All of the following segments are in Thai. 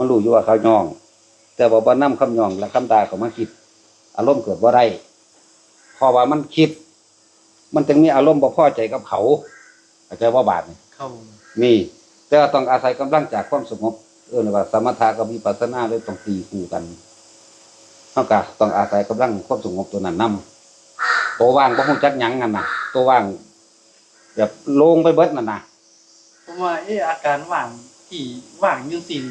มันรู้อยู่ว่าเขาย่อง แต่ว่าบ่นำคำย่องและคำด่าเขามาคิด อารมณ์เกิดบ่ได้เพราะว่ามันคิด มันจึงมีอารมณ์บ่พอใจกับเขาเข้าใจว่าบาดนี่ครับผมมีแต่ว่าต้องอาศัยกำลังจากความสงบเออว่าสมถะกับวิปัสสนาเลยต้องตีคู่กันเท่ากับต้องอาศัยกำลังความสงบตัวนั้นนำตัวว่างบ่ฮู้จักหยังนั่นน่ะตัวว่างแบบโลงไปเบิดนั่นน่ะผมว่าเอออาการว่างที่ว่างอยังสิน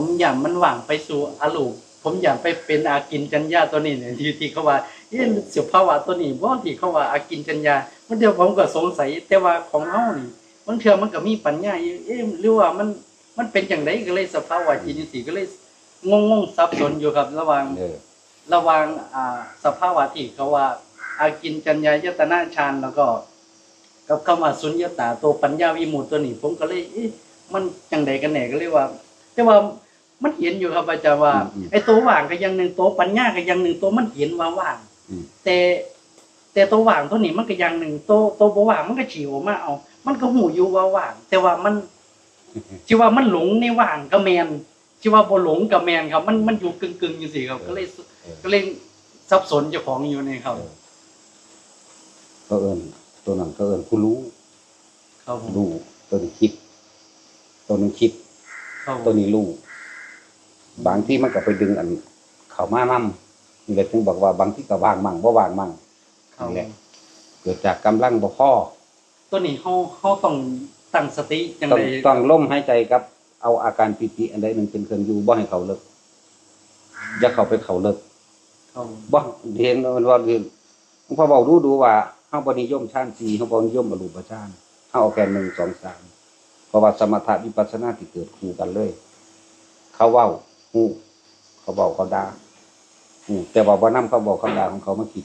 ผมอยากมันว่างไปสู่อารมณ์ผมอยากไปเป็นอากินจัญญาตัวนี้เนี่ยที่ที่เขาว่าเอ๊ะเสียภาวะตัวนี้บ่ที่เขาว่าอากินจัญญามันเดียวผมก็สงสัย แต่ว่าของเฮานี่มันเทื่อมันก็มีปัญญาอยู่เอ๊ะหรือว่ามันมันเป็นจังไดก็เลยสภาวะจิตสีก็เลยงงงๆสับสนอยู่ครับระหว่างเออระหว่างอ่าสภาวะที่เขาว่าอากินจัญญายตนาฌานแล้วก็ กับคำว่าสุญญตาตัวปัญญาวิมุตติตัวนี้ผมก็เลยเอ๊ะมันจังใดกันแหน่ก็เลยว่า แต่ว่า มันเห็นอยู่ครับอาจารย์ว่าอืมไอ้ตัวว่างก็อยังหนึ่งตัวปัญญาก็อยังหนึ่งตัวมันเห็นว่าว่างอืมแต่แต่ตัวว่างตัวนี้มันก็อยังหนึ่งตัวตัวบ่ว่างมันก็ฉีวออกมาเอา มันก็หูอยู่ว่าว่าง แต่ว่ามันที่ว่ามันหลงในว่างก็แมนที่ว่าบ่หลงกับแมนครับ มันมันอยู่กึ่งๆอยู่สิครับก็เลยเออก็เลยสับสนเจ้าของอยู่ในครับก็เอินตัวนั้นก็เอินผู้รู้ครับผมรู้ตัวนี้คิดตัวนี้คิดครับผตัวมนี้รู้ บางที่มันก็ไปดึงอัน เขามานำนี่แหละถึงบอกว่าบางที่ก็ว่างมั่งบ่ว่างมั่งครับนี่แหละเกิดจากกำลังบ่พอตัวนี้เขาเขาต้องตั้งสติจังต้องไดต้องล่มหายใจกับ เอาอาการปิติอันใดหนึ่งเป็นเครื่องอยู่บ่ให้เขาเลิกอย่าเข้าไปเขาเลิกครับบ่เห็นมันว่าเห็นหลวงพ่อบอกดูดูว่าเฮาบ่นิยมฌาน4เฮาบ่นิยมอรูปฌานเฮาเอาแค่1 2 3เพราะว่าสมถะวิปัสสนาที่เกิดคู่กันเลย เขาเว้า ฮู้เขาเว้าเขาด่าฮู้แต่ว่าบ่นำเขาบอกคำด่าของเขามาคิด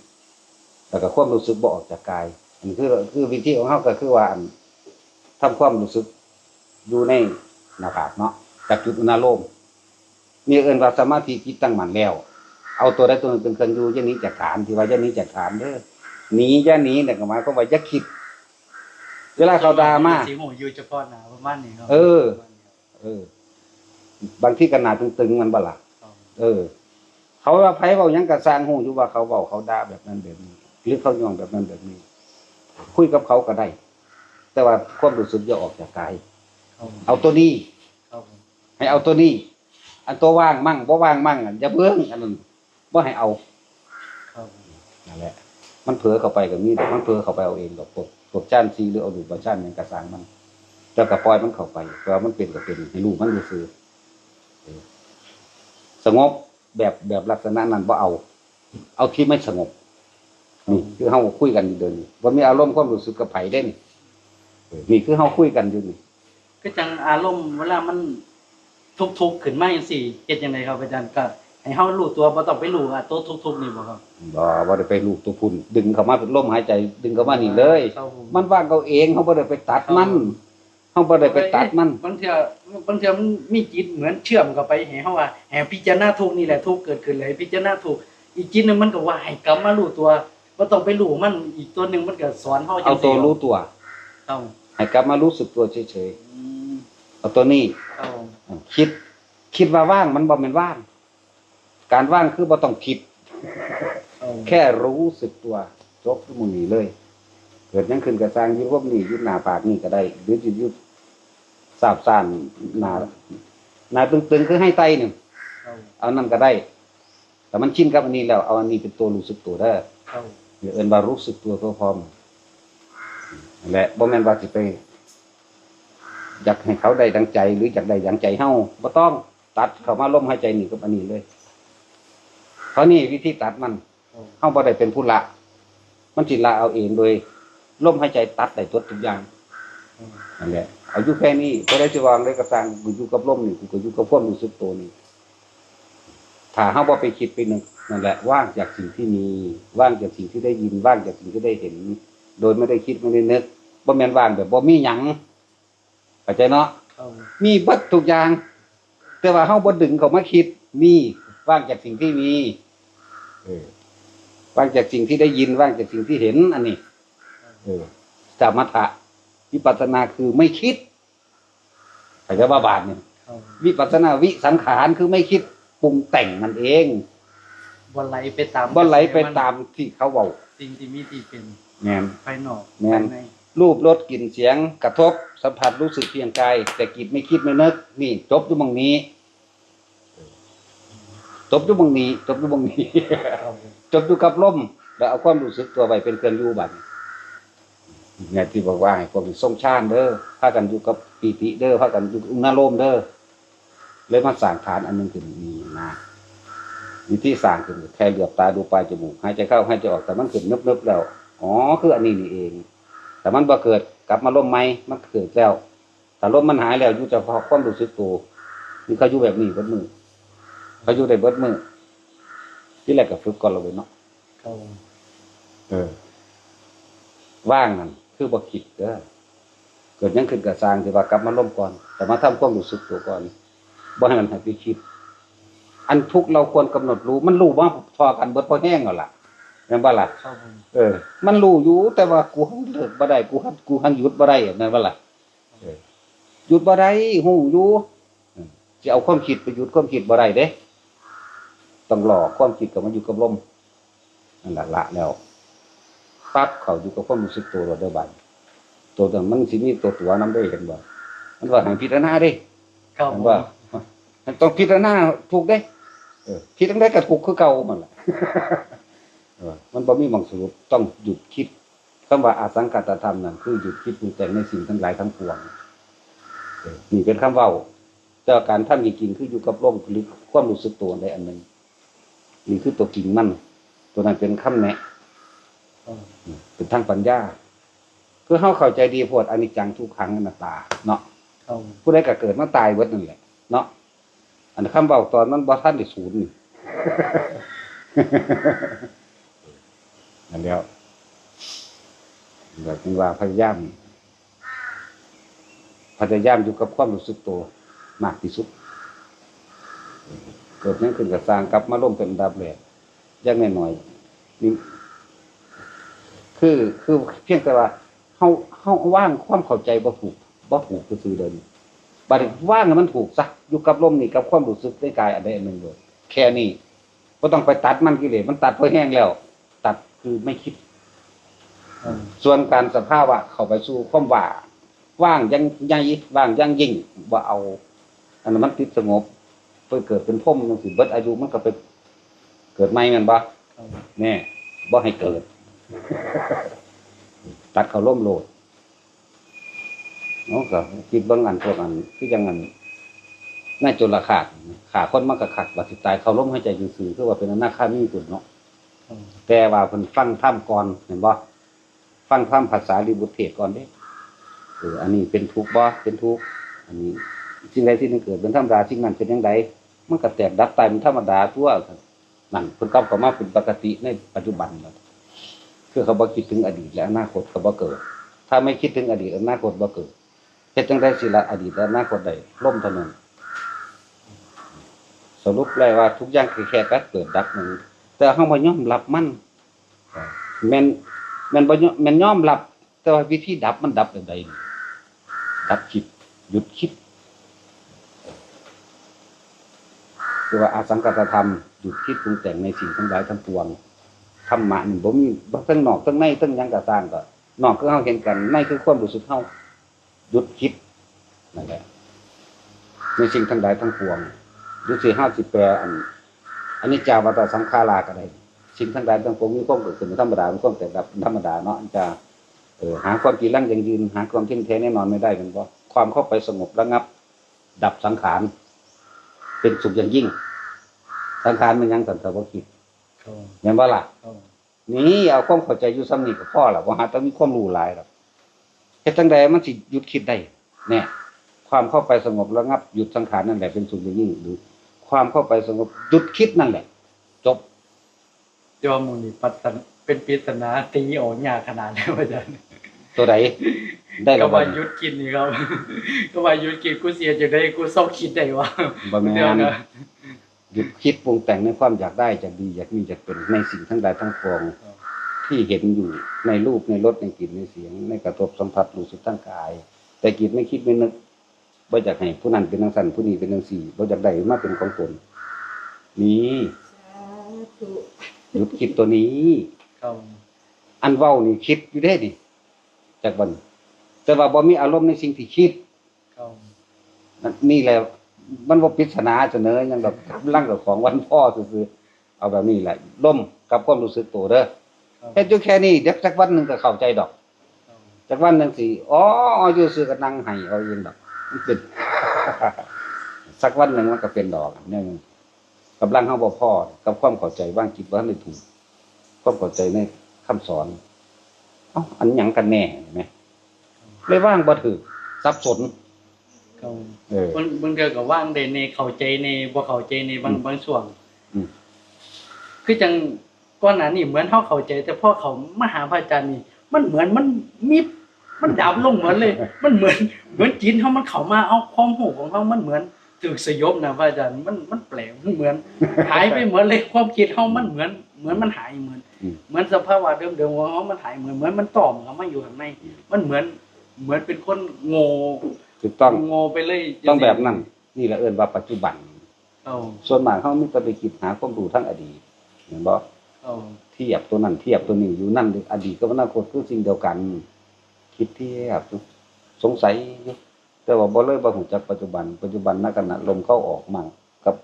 แล้วก็ความรู้สึกบ่ออกจากกายอันนี้คือคือวิธีของเฮาก็คือว่าอันทำความรู้สึกอยู่ในหน้าผากเนาะจากจุดอุณาโลมนี่เอิ้นว่าสมาธิจิตตั้งมั่นแล้ว เอาตัวใดตัวหนึ่งเป็นเครื่องอยู่อย่าหนี้จากฐานที่ว่าอย่าหนี้จากฐานเด้อหนีอย่าหนีเนี่ยก็หมายความว่าอย่าคิด เวลาเขาด่ามาสีหูอยู่เฉพาะหน้าประมาณนี้ครับเออ เออ บางที่ก็หนาตึงๆมันบ่ล่ะครับเออ เขาว่าไผเว้าหยังก็สร้างหูอยู่ว่าเขาเว้าเขาด่าแบบนั้นแบบนี้หรือเขาย่องแบบนั้นแบบนี้ คุยกับเขาก็ได้ แต่ว่าความรู้สึกอย่าออกจากกายครับเอาตัวนี้ครับผมให้เอาตัวนี้ อันตัวว่างมั่งบ่ว่างมั่งอะอย่าเพิ่งอันนั้นบ่ให้เอาครับนั่นแหละ มันเผลอเข้าไปกับมีแต่มันเผลอเข้าไปเอาเองดอกตกตกจ้านซีหรือเอาดูปจ้านมันกระสางมันแล้วก็ปล่อยมันเข้าไปเพราะว่ามันเป็นก็เป็นให้รู้มันซื่อๆเออ สงบแบบแบบลักษณะนั้นบ่เอา เอาที่ไม่สงบนี่คือเฮาคุยกันอยู่เดินนี่บ่มีอารมณ์ความรู้สึกกับไผได้นี่เออนี่คือเฮาคุยกันอยู่นี่ก็จังอารมณ์เวลามันทุกข์ๆขึ้นมาจังซี่เฮ็ดจังไดครับอาจารย์ก็ให้เฮารู้ตัวบ่ต้องไปรู้ว่าตัวทุกข์ๆนี่บ่ครับบ่บ่ได้ไปลูกตัวพุ่นดึงเข้ามาเป็นลมหายใจ ดึงเข้ามานี่เลยครับผมันว่างเขาเองเฮาบ่ได้ไปตัดมัน เฮาบ่ได้ไปตัดมันบางเทื่อบางเทื่อมันมีจิตเหมือนเชื่อมเข้าไปให้เฮาว่าให้พิจารณาทุกข์นี่แหละทุกข์เกิดขึ้นเลยพิจารณาทุกข์อีกจิตหนึงมันก็ว่าให้กลับมารู้ตัวบ่ต้องไปรู้มันอีกตัวหนึงมันก็สอนเฮาจัเอางตัซี่วรู้ตัวครับให้กลับมารู้สึกตัวเฉยอืมๆเอาตัวนี้ครับผมคิด คิดว่าว่างมันบ่แม่นว่าง การว่างคือบ่ต้องคิดครับแค่รู้สึกตัวจบทุกมื้อนี้เลย เกิดหยังขึ้นก็สร้างอยู่พวกนี้อยู่หน้าปากนี่ก็ได้ หรือสิอยู่ สาบซ่านหน้าหน้าตึงๆคือให้ไตนี่ครับเอานั่นก็ได้ แต่มันชินกับอันนี้แล้ว เอาอันนี้เป็นตัวรู้สึกตัวเด้อครับหรือเอิ้นว่ารู้สึกตัวตัวพร้อมนั่นแหละบ่แม่นว่าสิไปอยากให้เขาได้ดังใจ หรืออยากได้ดังใจเฮาบ่ต้องตัดเข้ามาลมหายใจนี่กับอันนี้เลยเพราะนี่วิธีตัดมันครับเฮาบ่ได้เป็นผู้ละ มันสิละเอาเองโดยลมหายใจตัดได้ทุกทุกอย่าง นั่นแหละอายู่แค่นี้บ่ได้สิวางได้ก็สร้างกูอยู่กับลมนี่กูก็อยู่กับความรู้สึกตัวนี่ถ้าเฮาบ่าไปคิดไปหนึกนั่นแหละว่างจากสิ่งที่มีว่างจากสิ่งที่ได้ยินว่างจากสิ่งที่ได้เห็น โดยไม่ได้คิดไม่ได้นึกบ่แมนว่างแบบบ่มีหยังเข้าใจเนาะมีบิดทุกอย่าง แต่ว่าเฮาบ่ดึงเขามาคิดมีว่างจากสิ่งที่มีว่างจากสิ่งที่ได้ยินว่างจากสิ่งที่เห็น อันนี้สมถะ วิปัสสนาคือไม่คิดเข้าใจว่าบาทเนี่ยคครับวิปัสสนาวิสังขารคือไม่คิดปรุงแต่งมันเองบ่ไหลไปตามบ่ไหลไปตามที่เขาเว้าสิ่งที่มีที่เป็นแม่นภายนอกแม่นภายในรูปรสกลิ่นเสียงกระทบสัมผัสรู้สึกเพียงกายแต่กิจไม่คิดไม่นึกนี่จบอยู่ตรงนี้ จบอยู่ตรงนี้ จบอยู่ตรงนี้ครับผมจบอยู่กับลมแล้วเอาความรู้สึกตัวไปเป็นเครื่องอยู่บัด เนี่ยที่บอกว่าให้พวกนี้ทรงชาติเด้อพากันอยู่กับปีติเด้อพากันอยู่กับอุณาโลมเด้อเลยมาสร้างฐานอันหนึงขึ้นนี่นะมีที่สร้างขึ้นแค่เหลือบตาดูปลายจมูกหายใจเข้าหายใจออกแต่มันขึ้นนึบๆแล้วอ๋อคืออันนี้นี่เอง แต่มันบ่เกิดกลับมาล่มไหมมันเกิดแล้วแต่ล่มมันหายแล้วอยู่เฉพาะความรู้สึกตัวนี่เขาอยู่แบบนี้เบิดมือเขาอยู่ได้เบิดมือที่แรกก็ฝึกก่อนเราเลยเนาะครับผมเออว่างนั่น คือบ่คิดเด้อเกิดหยังขึ้นกับสร้างที่ว่ากลับมาล่มก่อน แต่มาทำความรู้สึกตัวก่อนบ่ให้มันให้ไปคิด อันทุกข์เราควรกำหนดรู้ มันรู้ว่าพอกันเบิดพอแห้งแล้วล่ะแม่นบ่ล่ะครับผมเออ มันรู้อยู่แต่ว่ากูหังเลิกบ่ได้กูหังกูหังหยุดบ่ได้นั่นว่าล่ะเออหยุดบ่ได้ฮู้อยู่เออสิเอาความคิดไปหยุดความคิดบ่ได้เด้ต้องหลอกความคิดกับมันอยู่กับลมนั่นล่ะละแล้ว ปั๊บเข้าอยู่กับความรู้สึกตัวเราได้บัดตัวนั้นมันสิมีตัวตัวนำได้เห็นบ่มันว่าให้พิจารณาเด้ครับผมันมว่ามันต้องพิจารณาถูกเด้เออคิดตั้งได้ก็ถูกคือเก่ามันล่ะเออมันบ่มีหมองสรุปต้องหยุดคิดคำว่าอาสังกัตธรรมนั่นคือหยุดคิดปรุงแต่งในสิ่งทั้งหลายทั้งปวงเออนี่เป็นคำเว้าแต่ว่าการทำจริงๆคืออยู่กับลมหรือความรู้สึกตัวใดอันหนึ่งนี่คือตัวจริงมัน ตัวนั้นเป็นคำแนะครับอืม เป็นทางปัญญา คือเฮาเข้าใจดีโพดอนิจจังทุกขังอนัตตา เนาะครับผมผู้ใดก็เกิดมาตายเบิดนั่นแหละ เนาะอันคำเว้าตอนมันบ่ทันได้ศูนย์นี่นั่นแล้วแบบนี้ว่าพยายามพยายามอยู่กับความรู้สึกตัวมากที่สุด เกิดนั้นขึ้นกับสร้างกลับมาล่มเป็นอันดับแรกอยังน้อยๆนี่ คือคือเพียงแต่ว่าเฮาเฮาว่างความเข้าใจบ่ถูกบ่ถูกก็คือเดินบัดนี้ว่างให้มันถูกซะอยู่กับลมนี่กับความรู้สึกในกายอันใดอันหนึ่งเลยแค่นี้บ่ต้องไปตัดมันกิเลสมันตัดพอแห้งแล้ว ตัดคือไม่คิดครับส่วนการสภาวะเข้าไปสู่ความว่างว่างยังใหญ่ว่างยังยิ่งว่าเอา อันนั้นมันติดสงบไปเกิดเป็นพ่มจังสิเบิดอายุมันก็ไปเกิดใหม่แม่นบ่ครับแน่บ่ให้เกิด ตัดเขาล่มโลดเนาะก็คิดเบิ่งอันพวกอันคือจังอันน่าจุลขาดขาคนมันก็ขัดว่าสิตายเขาล้มให้ใจซื่อๆคือว่าเป็นอนาคามีตุนเนาะครับแต่ว่าเพิ่นฟังธรรมก่อนเห็นบ่ฟังธรรมภาษาลิบุตรเทศก่อนเด้เอออันนี้เป็นทุกข์บ่เป็นทุกข์อันนี้สิ่งใดที่มันเกิดเป็นธรรมดาสิ่งนั้นเป็นจังไดมันก็แตกดับตายเป็นธรรมดาทั่วนั่นเพิ่นกลับเข้ามาเป็นปกติในปัจจุบันแล้ว คือเขาบ่คิดถึงอดีตและอนาคตก็บ่เกิด ถ้าไม่คิดถึงอดีตอนาคตบ่เกิดเฮ็ดจังไดสิละอดีตและอนาคตได้ล่มเท่านั้นสรุปเลยว่าทุกอย่างคือแค่การเกิดดับนั่นแต่เฮาบ่ยอมรับมันแมนแม่นบ่ยอมแม่นยอมรับ แต่ว่าวิธีดับมันดับแบบใดดับคิดหยุดคิดคือว่าอาสังกัตธรรมหยุดคิดปรุงแต่งในสิ่งทั้งหลายทั้งปวง รรมะนี่บ่มีทั้งนอกทั้งในทั้งยังก็สร้างก็นอกคือเฮาเห็นกันในคือความรู้สึกเฮาหยุดคิดนั่นแหละในสิ่งทั้งหลายทั้งปวงหรือสิเฮาสิแปลอันอันนี้จาวัตสังขาราก็ได้สิ่งทั้งหลายทั้งปวงมีความเกิดขึ้นธรรมดามีความแตกดับธรรมดาเนาะจะเออหาความกีรังยังยืนหาความเที่ยงแท้แน่นอนไม่ได้เป็นเพราะความเข้าไปสงบระงับ ดับสังขาร เป็นสุขอย่างยิ่ง สังขารมันยังสันตวคิด เห็นว่าล่ะครับนี่เอาความเข้าใจอยู่ซ้ำนี่กับพ่อล่ะว่าหาต้องมีความรู้หลายหรอกเฮ็ดจังใดมันสิหยุดคิดได้เนี่ยความเข้าไปสงบระงับหยุดสังขารนั่นแหละเป็นสุขอย่างยิ่งหรือความเข้าไปสงบหยุดคิดนั่นแหละ จบแต่ว่าหมูนี่ปัตตนเป็นปริศนาตีออกยากขนาดนี้อาจารย์ตัวไหนได้ก็ระบาว่ายุดกินนี่ครับก็ว่ายุดกินกูเสียจะได้กูเศร้าคิดได้ว่าบะแมเดี๋ยวนนะ หยุดคิดปรุงแต่งในความอยากได้จะดีอยากมีอยากเป็นในสิ่งทั้งหลายทั้งปวงที่เห็นอยู่ในรูปในรสในกลิ่นในเสียง ในกระทบสัมผัสรู้สึกทั้งกาย แต่จิตไม่คิดไม่นึกบ่อยากให้ผู้นั้นเป็นจังซั่นผู้นี้เป็นจังซี่บ่อยากได้มาเป็นของตนนี่สาธุหยุดคิดตัวนี้ครับอันเว้านี่คิดอยู่ได้นี่จากบันแต่ว่าบ่มีอารมณ์ในสิ่งที่คิดครับนั่นนี่แหละ มันบ่ปริศนาเสนอหยังดอกกำลังกับของวันพ่อซื่อๆเอาแบบนี้แหละล่มกับความรู้สึกตัวเด้อครับเฮ็ดอยู่แค่นี้เดี๋ยวสักวันหนึงก็เข้าใจดอกครับจากวันหนึ่งสิอ๋ออยู่ซื่อก็นั่งให้เอาเองดอกมันเป็นสักวันหนึ่งมันก็เป็นดอกเนี่ยกำลังเฮาบ่พอกับความเข้าใจว่างคิดว่าไม่ถูกความเข้าใจในคำสอนเอ้าอันหยังกันแน่เห็นไหมเลยว่างบ่ถูกสับสน ครับเออ บางบางเทื่อก็ว่างได้ในเข้าใจในบ่เข้าใจในบางอืมบางช่วงอืม คือจังก่อนหน้านี้เหมือนเฮาเข้าใจ แต่พอเขามาหาพระอาจารย์นี่ มันเหมือนมันมีมันดับลงเหมือนเลย มันเหมือนเหมือนจิตเฮามันเข้ามาเอาความรู้ของเฮามันเหมือนถูกสยบนะพระอาจารย์มันมันแปลกมันเหมือน หายไปเหมือนเลยความคิดเฮามันเหมือน เหมือนมันหายเหมือน อืม เหมือนสภาวะเดิมๆของเฮามันหายเหมือนเหมือนมันตอมเข้ามาอยู่ข้างใน มันเหมือนเหมือนเป็นคนโง่ ถูกต้องโง่ไปเลยต้องแบบนั้นนี่แหละเอิ้นว่าปัจจุบันเอาส่วนมากเฮามีแต่ไปคิดหาความรู้ทั้งอดีตเห็นบ่เอาเทียบตัวนั้นเทียบตัวนี้อยู่นั่นอดีตกับอนาคตคือสิ่งเดียวกัน คิดเทียบสงสัยอยู่แต่ว่าบ่เลยบ่ฮู้จักปัจจุบัน ปัจจุบันณขณะลมเข้าออกมั่งกับ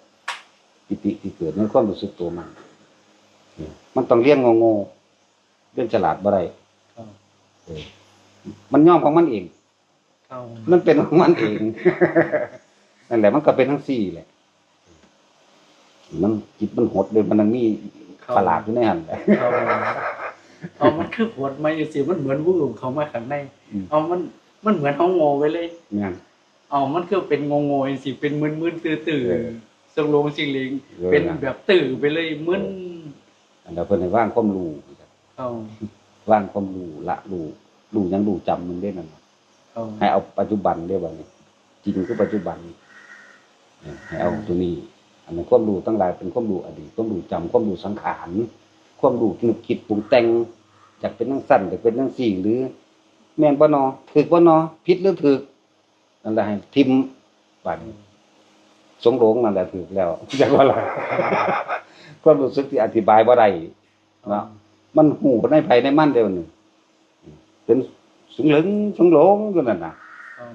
ปิติที่เกิดในความรู้สึกตัวมันนี่มันต้องเรียนงงๆเรียนฉลาดบ่ได้เอาเออมันย่อมของมันเองเอา มันเป็นของมันเองนั่นแหละมันก็เป็นทั้งสี่แหละ มันจิตมันหดเลยมันยังมีประหลาดอยู่ในหันแหละเอาเอามันคือปวดมาอยู่สิมันเหมือนวูบเขามาข้างในอืมเอามันมันเหมือนเขาโง่ไปเลยเนี่ยเอามันคือเป็นงงๆสิเป็นมึนๆตื่เอนอๆสงลงสิงเลงเออเป็นแบบตื่นไปเลยมึนอันนั้นเพิ่นให้ว่างความรู้เอาว่างความรู้ละรู้รู้ยังรู้จำมันได้นั่นน่ะเอา ให้เอาปัจจุบันได้บ่นี่จริงคือปัจจุบันเนี่ยให้เอาตัวนี้ อันนั้นความรู้ทั้งหลายเป็นความรู้อดีตความรู้จำความรู้สังขารความรู้นึกคิดปรุงแต่งอยากเป็นทั้งสั้นอยากเป็นทั้งสี่หรือ แม่นบ่นอถูกบ่นอผิดหรือถูกนั่นแหละให้ทิมบัดนี้สงโรงนั่นแหละถูกแล้วจักว่าล่ะความรู้สึกที่อธิบายบ่ได้เนาะมันหูในไผในมันเดียวนึงเป็น สุงเหลิงสุงโหลงอยู่นั่นน่ะเอา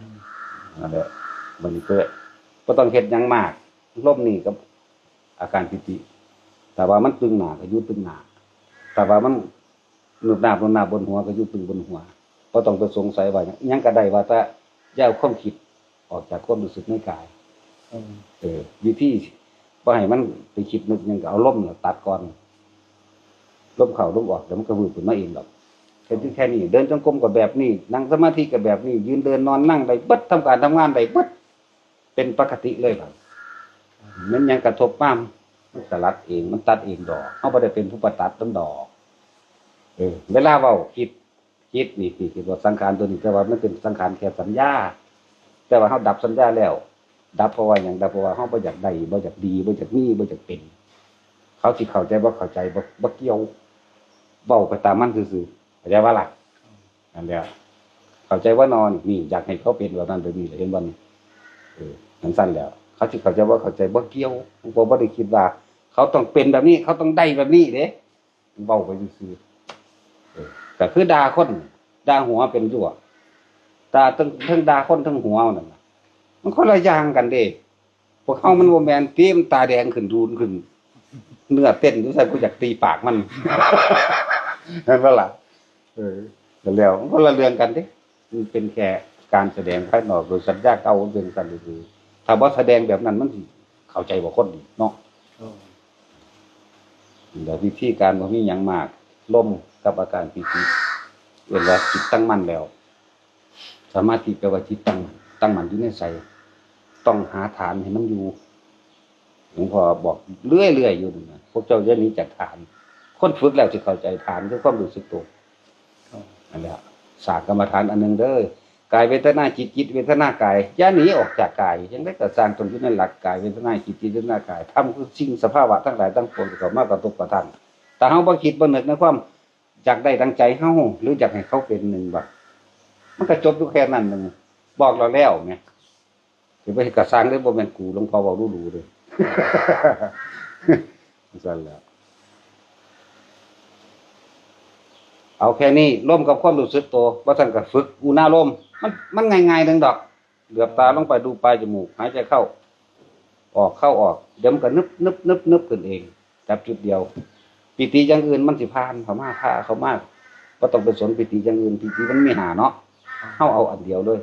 นั่นแหละมันเกิดบ่ต้องเฮ็ดหยังมากลมนี่กับอาการปิติ แต่ว่ามันตึงหน้าก็อยู่ตึงหน้าแต่ว่ามันหนุบหน้าบนหน้าบนหัวก็อยู่ตึงบนหัวบ่ต้องไปสงสัยว่าหยังหยังก็ได้ว่าแต่อย่าเอาความคิดออกจากความรู้สึกในกายเอาเออวิธีบ่ให้มันไปคิดนึกหยังก็เอาลมน่ะตัดก่อนลมเข้าลมออกเดี๋ยวมันก็วืบขึ้นมาเองหรอก แค่ที่แค่นี้ เดินจงกรมก็แบบนี้ นั่งสมาธิก็แบบนี้ ยืนเดินนอนนั่งได้เบิดทำการทำงานได้เบิดเป็นปกติเลยครับมันยังกระทบป้ามมันสลัดเองมันตัดเองดอกเฮาบ่ได้เป็นผู้ประตัดต้นดอกเออเวลาเว้าคิดคิดนี่นี่คือว่าสังขารตัวนี้แต่ว่ามันเป็นสังขารแค่สัญญา แต่ว่าเฮาดับสัญญาแล้ว ดับเพราะว่าอย่างดับเพราะว่าเฮาบ่อยากได้บ่อยากดีบ่อยากมีบ่อยากเป็น เขาสิเข้าใจบ่เข้าใจบ่เกี่ยวเว้าไปตามมันซื่อๆ เข้าใจว่าล่ะนั่นแหละเข้าใจว่านอนนี่อยากให้เขาเป็นแบบนั้นแบบนี้เห็นบ่นี่เออนั่นสั้นแล้ว เขาสิเข้าใจว่าเข้าใจบ่เกี่ยวบ่บ่ได้คิดว่า เขาต้องเป็นแบบนี้ เขาต้องได้แบบนี้เด้เว้าไปซื่อๆเออก็คือดาคนดาหัวเป็นยั่วด่าทั้งทั้งดาคนทั้งหัวนั่นมันคนละอย่างกันเด้พวกเขามันโมแมนตีมตาแดงขึ้นรูนขึ้น เนื้อเต้นดูใส่กูอยากตีปากมันนั่นว่าล่ะ เออแล้วมันคนละเรื่องกันเด้มันเป็นแค่การแสดงภายนอกโดยสัญญาเก่าเป็นกันคือถ้าว่าแสดงแบบนั้นมันสิเข้าใจบ่คนเนาะเอาแต่วิธีการบ่มีหยังมากล่มกับอาการปีติเวลาจิตตั้งมั่นแล้ว สมาธิแปลว่าจิตตั้งมั่นตั้งมั่นอยู่ในใจต้องหาฐานให้มันอยู่หลวงพ่อบอกเรื่อยๆอยู่นั่นนะพวกเจ้าจะหนี้จากฐาน คนฝึกแล้วจะเข้าใจฐานคือความรู้สึกตัว อันนี้ศาสตร์กรรมฐานอันหนึ่งเด้อกายเวทนาจิตจิตเวทนากายอย่าหนีออกจากกายยังได้กระสร้างตนอยู่ในหลักกายเวทนาจิตจิตเวทนากายทำคือสิ่งสภาวะทั้งหลายทั้งปวงที่เขามากระทบกระทั่งแต่เฮาบ่คิดบ่นึกในความอยากได้ดังใจเฮาหรืออยากให้เขาเป็นหนึ่งบ่มันก็จบอยู่แค่นั้นนึงบอกเราแล้วไงสิไปกระสร้างเลยบ่แม่นกูหลวงพ่อเว้าดูๆเลยสั่นแล้ว เอาแค่นี้ร่มกับความรู้สึกตัวว่าท่านก็ฝึกอุณาลมมันมันง่ายๆนึงดอก เหลือบตาลงไปดูปลายจมูกหายใจเข้า ออกเข้าออก เดี๋ยวมันก็นึบนึบนึบนึบขึ้นเองจับจุดเดียว ปิติอย่างอื่นมันสิพานเขามากพาเขามากก็ต้องไปสนปิติอย่างอื่นปิติมันไมีหาเนาะเข้าเอาอันเดียวเลย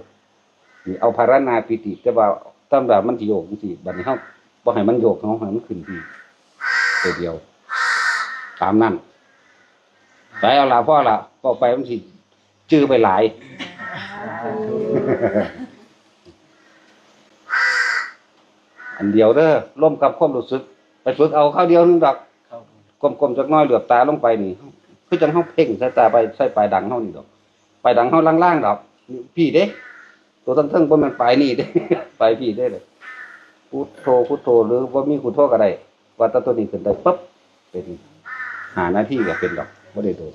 นี่เอาภารนาปิติแต่ว่าตามแบบมันสิโยกจังซี่บัดนี้เฮาบ่ให้มันโยกเฮาให้มันขึ้นที่ตัวเดียว ตามนั้น ไปเอาละพ่อละก็ไปมันสิจื้อไปหลายอันเดียวเด้อร่วมกับความรู้สึก ไปฝึกเอาข้าวเดียวนึงดอกกลมๆจักน้อยเหลือบตาลงไปนี่คือจังเฮาเพ่งใสายตาไปใส่ปลายดังเฮานี่ดอกปลายดังเฮาล่างๆดอก พี่เด้ ตัวทั้งเทิงบ่แม่นปลายนี่เด้ปลายพี่เด้เลยพุทโธพุทโธหรือบ่ามีพุทโธก็ได้ว่าแตตัวนี้ขึ้นได้ปั๊บเป็นหาหน้าที่ก็เป็นดอก บ่ได้โดน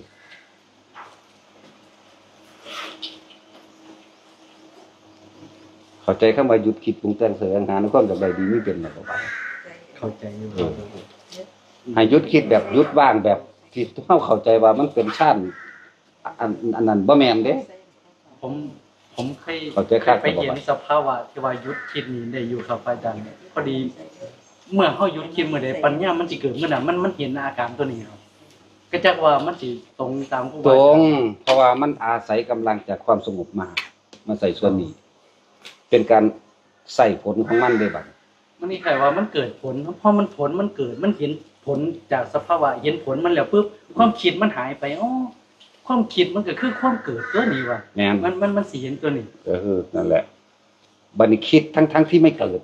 เข้าใจเข้ามาหยุดคิดปรุงแต่งแสวงหาในความจากใดดีไม่เป็นหรอกว่าเข้าใจอยู่เออให้หยุดคิดแบบหยุดว่างแบบที่เฮาเข้าใจว่ามันเป็นชาติอันอันนั้นบ่แม่นเด้ ผมผมเคยเข้าใจครับไปเห็นสภาวะที่ว่าหยุดคิดนี่ได้อยู่ครับอาจารย์พอดี เมื่อเฮาหยุดคิดเมื่อใดปัญญามันสิเกิดเมื่อนั้นมันมันเห็นอาการตัวนี้ครับ ก็จักว่ามันสิตรงตามครูตบารงอาจารย์เพราะว่ามันอาศัยกำลังจากความสงบมา มาใส่ส่วนนี้ เป็นการใส่ผลของมันเลยบัดมันนี่ใครว่ามันเกิดผลเพราะมันผลมันเกิดมันเห็นผลจากสภาวะเห็นผลมันแล้วปุ๊บความคิดมันหายไปอ๋อความคิดมันก็คือความเกิดตัวนี้ว่ะแม่นมันมันมันสิเห็นตัวนี้เออนั่นแหละ บัดนี้คิดทั้งทั้งที่ไม่เกิด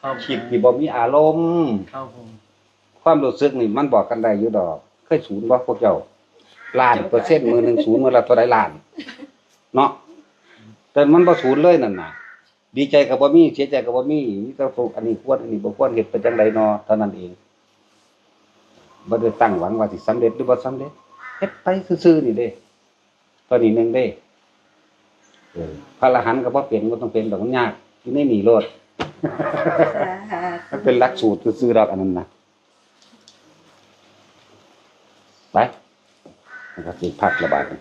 ครับคิดที่บ่มีอารมณ์ ครับผม ความรู้สึกนี่มันบอกกันได้อยู่ดอก เคยศูนย์บ่พวกเจ้าล้านเปอร์เซ็นต์มือหนึ่งศูนย์มือละเท่าไรล้าน เนาะแต่มันบ่ศูนย์เลยนั่นน่ะ ดีใจกับบ่มีเสียใจกับบ่มีมีแต่พวกอันนี้ควรอันนี้บ่ควรเฮ็ดไปจังไดเนาะเท่านั้นเองบ่ได้ตั้งหวังว่าสิสำเร็จหรือบ่สำเร็จเฮ็ดไปซื่อๆนี่เด้ตัวนี้หนึงเด้เออพระอรหันต์ก็บ่เป็นบ่ต้องเป็นดอกมันยากอยู่ในนี่โลดมันเป็นหลักสูตรซื่อๆดอกอันนั้นนะ ไปนะครับสิพักระบาดกัน